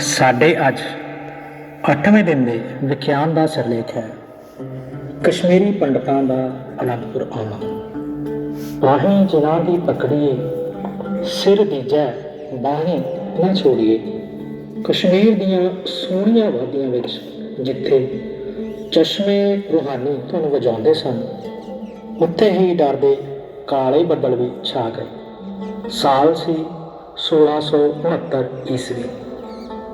ਸਾਡੇ ਅੱਜ 8ਵੇਂ ਦਿਨ ਦੇ ਵਿਖਿਆਨ ਦਾ ਸਿਰਲੇਖ ਹੈ। ਕਸ਼ਮੀਰੀ ਪੰਡਤਾਂ ਦਾ ਅਨੰਦਪੁਰ ਆਉਣਾ। ਬਾਹੀਂ ਜਿਨ੍ਹਾਂ ਦੀ ਪਕੜੀਏ, ਸਿਰ ਦੀਜੈ ਬਾਹੀਂ ਨਾ ਛੋੜੀਏ। ਕਸ਼ਮੀਰ ਦੀਆਂ ਸੋਹਣੀਆਂ ਵਾਦੀਆਂ ਵਿੱਚ ਜਿੱਥੇ ਚਸ਼ਮੇ ਰੂਹਾਨੀ ਤੁਹਾਨੂੰ ਵਜਾਉਂਦੇ ਸਨ, ਉੱਥੇ ਹੀ ਡਰਦੇ ਕਾਲੇ ਬੱਦਲ ਵੀ ਛਾ ਗਏ। ਸਾਲ ਸੀ 1669 ਈਸਵੀ।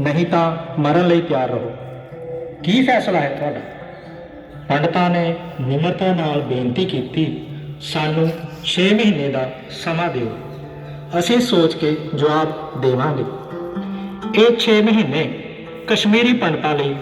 ਨਹੀਂ ਤਾਂ ਮਰਨ ਲਈ ਤਿਆਰ ਰਹੋ। ਕੀ ਫੈਸਲਾ ਹੈ ਤੁਹਾਡਾ? ਪੰਡਤਾਂ ਨੇ ਨਿਮਰਤਾ ਨਾਲ ਬੇਨਤੀ ਕੀਤੀ, ਸਾਨੂੰ 6 ਮਹੀਨੇ ਦਾ ਸਮਾਂ ਦਿਓ। ਅਸੀਂ ਸੋਚ ਕੇ ਜਵਾਬ ਦੇਵਾਂਗੇ। ਇਹ 6 ਮਹੀਨੇ ਕਸ਼ਮੀਰੀ ਪੰਡਤਾਂ ਲਈ